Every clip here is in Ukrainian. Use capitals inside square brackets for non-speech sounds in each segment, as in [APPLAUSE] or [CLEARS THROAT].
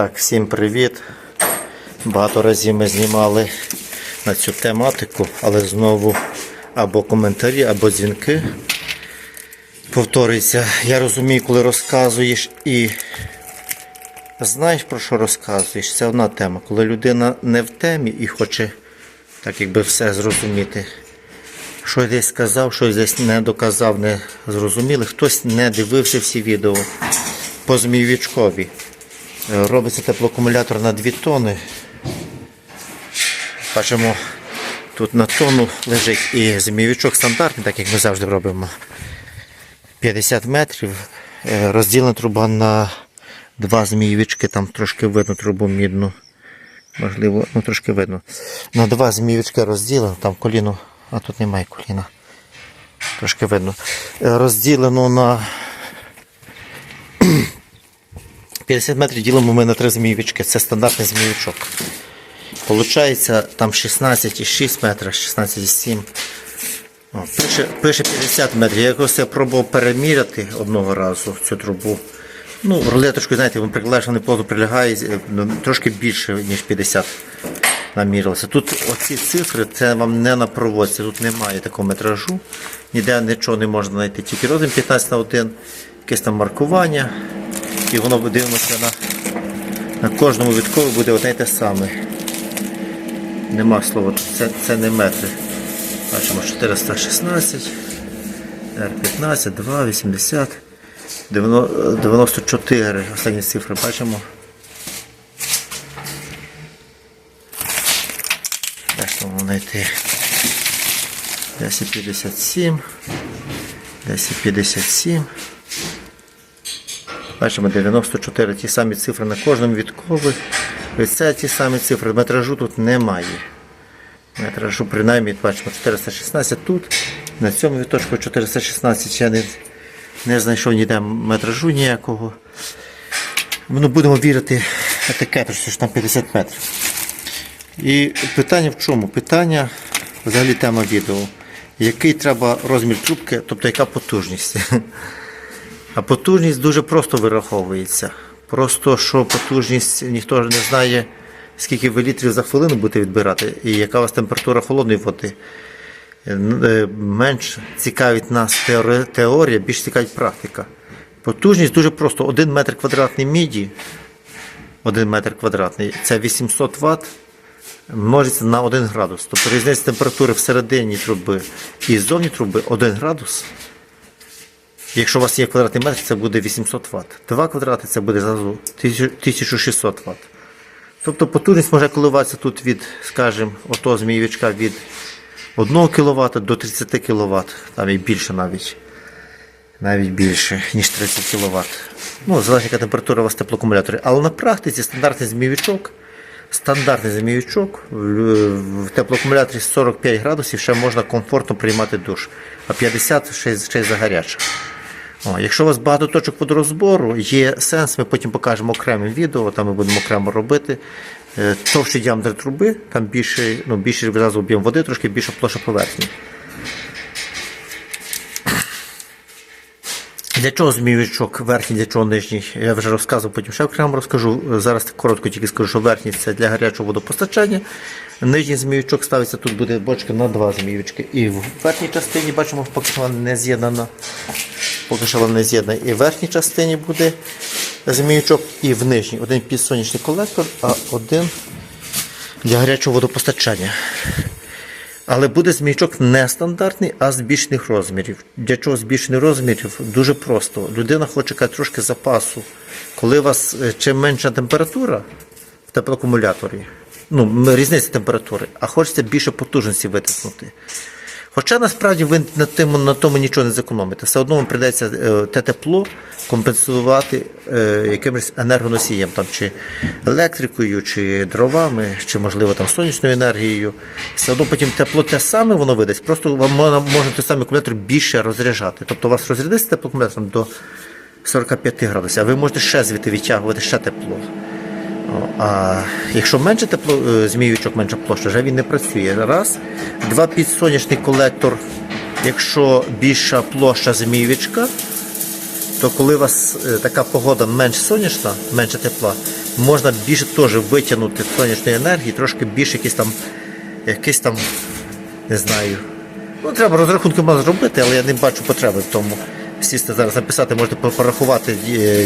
Так, всім привіт. Багато разів ми знімали на цю тематику, але знову або коментарі, або дзвінки. Повторюється, я розумію, коли розказуєш і знаєш про що розказуєш, це одна тема. Коли людина не в темі і хоче так якби все зрозуміти. Щось десь сказав, щось десь не доказав, не зрозуміли. Хтось не дивився всі відео по змійовичкові. Е, Робиться теплоакумулятор на 2 тони. Бачимо, тут на тонну лежить і змійовичок стандартний, так як ми завжди робимо. 50 метрів. Е, Розділена труба на два змійовички, там трошки видно трубу мідну. Можливо, ну трошки видно. На два змійовички розділено, там коліно, а тут немає коліна. Трошки видно. Е, Розділено на 50 метрів ділимо ми на три змійовички. Це стандартний змійовичок. Получається там 16,6 метра, 16,7. О, Пише, пише 50 метрів. Я якось я пробував переміряти одного разу цю трубу. Ну, рулеточку, знаєте, він прикладаєш, вони плотно прилягає, е, ну, трошки більше, ніж 50 намірилося. Тут оці цифри, це вам не на проводці, тут немає такого метражу, ніде нічого не можна знайти, тільки розмір 15 на 1, якесь там маркування, і воно дивимося на, на кожному відкові буде одне й те саме. Нема слова, це, це не метри. Бачимо 416, R15, 2, 80, 94. Останні цифри бачимо. Там знайти? 1057, 1057. Бачимо 94 ті самі цифри на кожному відкові. Це ті самі цифри. Метражу тут немає. Метражу принаймні бачимо 416 тут. На цьому відточку 416 я не, не знайшов ніде метражу ніякого. Ну, будемо вірити етикету, що там 50 метрів. І питання в чому? Питання, взагалі тема відео. Який треба розмір трубки, тобто яка потужність? [LAUGHS] А потужність дуже просто вираховується. Просто що потужність ніхто ж не знає, скільки ви літрів за хвилину будете відбирати, і яка у вас температура холодної води. Е, Менш цікавить нас теорія, більш цікавить практика. Потужність дуже просто. 1 метр квадратний міді, 1 метр квадратний це 800 Вт множиться на 1 градус. Тобто різниця температури всередині труби і ззовні труби 1 градус. Якщо у вас є квадратний метр, це буде 800 Вт. 2 квадрати це буде зразу 1600 Вт. Тобто потужність може коливатися тут від, скажімо, ото змійовичка від 1 кВт до 30 кВт, там і більше навіть. Навіть більше, ніж 30 кВт. Ну, залежить, яка температура у вас теплоакумуляторі. Але на практиці стандартний змійовичок, стандартний змійовичок в, теплоакумуляторі 45 градусів ще можна комфортно приймати душ, а 50 ще, ще й загаряче. О, якщо у вас багато точок водорозбору, є сенс, ми потім покажемо окремим відео, там ми будемо окремо робити. Е, Товщий діаметр труби, там більше, ну, більше відразу об'єм води, трошки більша площа поверхні. Для чого змійовичок верхній, для чого нижній? Я вже розказував, потім ще окремо розкажу. Зараз коротко тільки скажу, що верхній це для гарячого водопостачання. Нижній змійовичок ставиться, тут буде бочка на два змійовички. І в верхній частині бачимо, поки вона не з'єднана. Поки що вона не з'єднана. І в верхній частині буде змійовичок, і в нижній. Один під сонячний колектор, а один для гарячого водопостачання. Але буде змійчок нестандартний, а збільшених розмірів. Для чого збільшених розмірів? Дуже просто. Людина хоче трошки запасу. Коли у вас е, чим менша температура в теплоакумуляторі, ну, різниця температури, а хочеться більше потужності витиснути. Хоча насправді ви на тому, на тому нічого не зекономите. Все одно вам прийдеться е, те тепло компенсувати е, якимось енергоносієм, там, чи електрикою, чи дровами, чи, можливо, там, сонячною енергією. Все одно потім тепло те саме воно видасть, просто вам можна той самий акумулятор більше розряджати. Тобто у вас розрядиться теплоакумулятором до 45 градусів, а ви можете ще звідти відтягувати ще тепло. А якщо менше тепло, е, змійовичок, менша площа, вже він не працює. Раз. Два підсонячний колектор. Якщо більша площа змійовичка, то коли у вас е, така погода менш сонячна, менше тепла, можна більше теж витягнути сонячної енергії, трошки більше якийсь там, якийсь там, не знаю. Ну, треба розрахунки можна зробити, але я не бачу потреби в тому. Сісти зараз написати, можете порахувати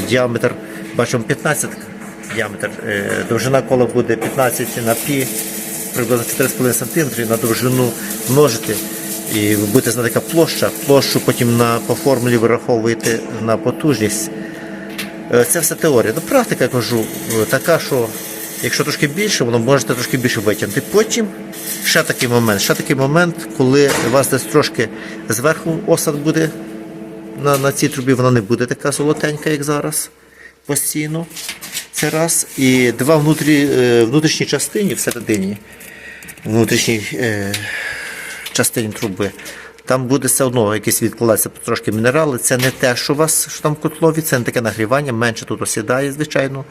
діаметр, бачимо 15 діаметр. Е, Довжина кола буде 15 на пі, приблизно 4,5 см на довжину множити. І знати, яка площа. Площу потім на, по формулі вираховуєте на потужність. Е, Це все теорія. Ну, практика я кажу, е, така, що якщо трошки більше, воно можете трошки більше витягнути. Потім ще такий момент, ще такий момент, коли у вас десь трошки зверху осад буде на, на цій трубі, вона не буде така золотенька, як зараз, постійно. Це раз. І два внутрі, е, внутрішній частині всередині, внутрішній е, частині труби. Там буде все одно якісь відкладатися трошки мінерали. Це не те, що у вас що там в котлові, це не таке нагрівання, менше тут осідає, звичайно.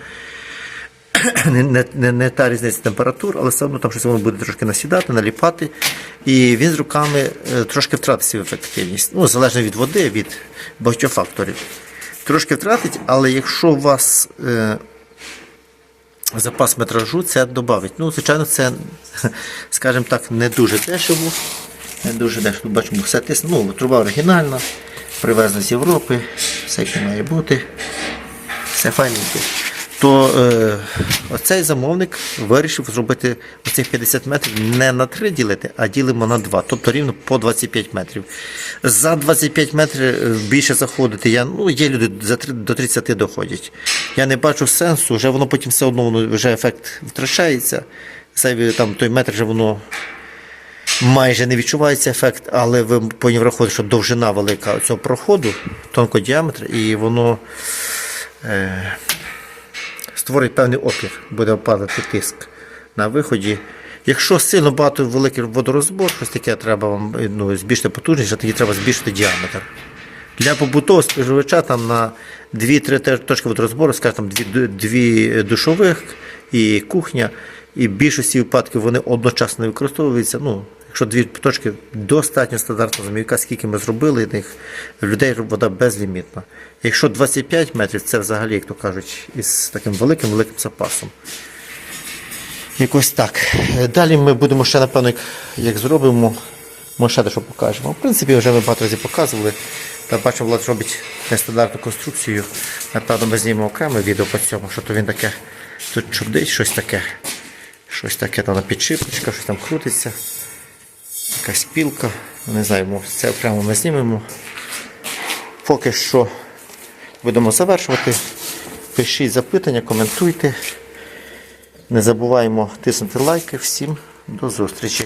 [CLEARS THROAT] Не, не, не, не та різниця температур, але все одно там щось воно буде трошки насідати, наліпати. І він з руками е, трошки втратить свою ефективність. Ну, залежно від води, від багатьох факторів. Трошки втратить, але якщо у вас е, запас метражу, це додавить. Ну, звичайно, це, [LAUGHS] скажімо так, не дуже дешево. Не дуже дешево. Бачимо, все тисне. Ну, труба оригінальна, привезла з Європи, все що має бути. Все файненько. То е, оцей замовник вирішив зробити оцих 50 метрів не на 3 ділити, а ділимо на 2, тобто рівно по 25 метрів. За 25 метрів е, більше заходити. Я, ну, є люди за три- до 30 доходять. Я не бачу сенсу, вже воно потім все одно воно, вже ефект втрачається. Зайві, там, той метр вже воно майже не відчувається ефект, але ви повинні враховувати, що довжина велика цього проходу, тонкодіаметр, і воно е, створить певний опір, буде падати тиск на виході. Якщо сильно багато великий водорозбор, щось таке треба вам ну, збільшити потужність, тоді треба збільшити діаметр. Для побутового споживача там на 2-3 точки водорозбору, скажімо, там дві, дві душових і кухня, і більшості випадків вони одночасно використовуються. Ну, якщо дві точки достатньо стандартна змійка, скільки ми зробили в людей вода безлімітна. Якщо 25 метрів, це взагалі, як то кажуть, із таким великим великим запасом. Якось так. Далі ми будемо ще, напевно, як, як зробимо, ми ще дещо покажемо. В принципі, вже ми багато разів показували. Та бачимо, Влад робить нестандартну конструкцію. Напевно, ми знімемо окреме відео по цьому, що то він таке тут чудить, щось таке. Щось таке там на підшипничка, щось там крутиться. Якась пілка. Не знаю, це окремо ми знімемо. Поки що будемо завершувати. Пишіть запитання, коментуйте. Не забуваємо тиснути лайки. Всім до зустрічі.